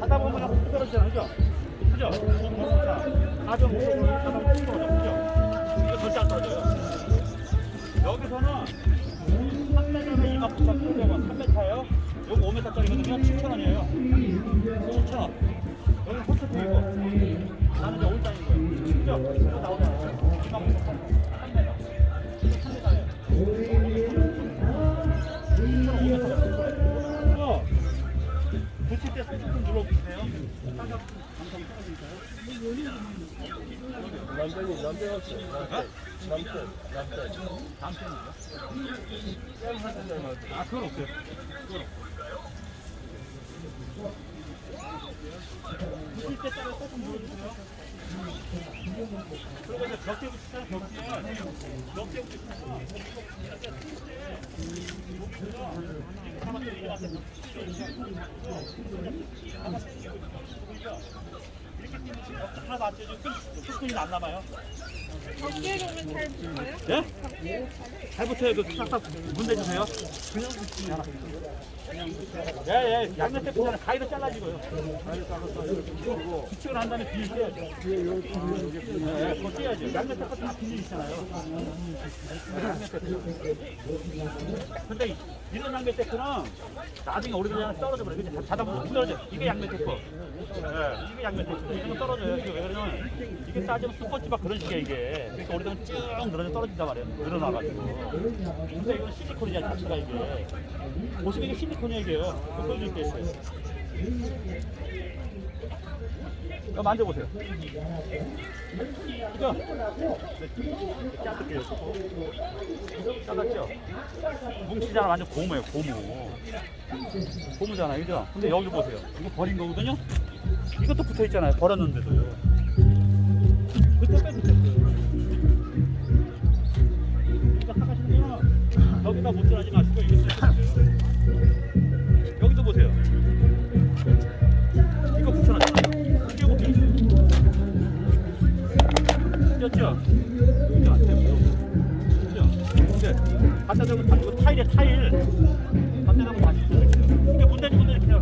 하다 보면 훅 떨어지잖아, 그죠? 그죠? 그죠? 이거 절대 안 떨어져요. 여기서는 3m는 2만 9천 3m요. 요거 5m짜리거든요. 7,000원이에요. 7,000원. 여기 홀스테이고 나는 이제 올다닌 거예요. 그죠? 나오잖아요. 2만 9천 남편이 남편 없어. 남편 남편. 다음 편이요? 아, 그건 없어요. 그건 없어요. 따라 조금 눌러주세요. 그리고 이제 벽에 붙이잖아, 벽에. 벽에 붙이잖아. 하나도 안 떼죠. 끝끈이 안 남아요. 덮개로는 잘 붙어요? 예? 잘해? 잘 붙어요. 그 싹싹 문대주세요. 예, 예. 양면 때문에 가위로 잘라지고요. 가위로 잘라서 기축을 한 다음에 비닐 떼야죠. 예, 그거 떼야죠. 양면 때다 비닐 있잖아요. 양면 때 근데 이- 이런 양면 테프는 나중에 오래되면 떨어져 버려. 그냥 자다 보면 뚝 떨어져. 이게 양면 테프. 예, 이게 양면 테프. 이런 거 떨어져요. 이게 왜 그러냐면 이게 싸지면 쑥꽃지막 그런 식이야 이게. 그러니까 오래되면 쭉 늘어져 떨어진단 말이에요. 늘어나가지고. 근데 이건 실리콘이잖아 자체가 이게. 보시면 이게 실리콘이에요 이게요. 이거 보여줄 게 있어요. 이거 만져보세요. 그죠? 짜득죠? 뭉치잖아. 완전 고무예요, 고무. 고무잖아, 그죠? 근데 여기 보세요. 이거 버린 거거든요? 이것도 붙어 있잖아요. 버렸는데도. 그때 빼도 됐어요. 갖다 대고 다 이거 타일이야 타일. 갖다 대고 다시 들어있어요. 이게 문대지 문대 이렇게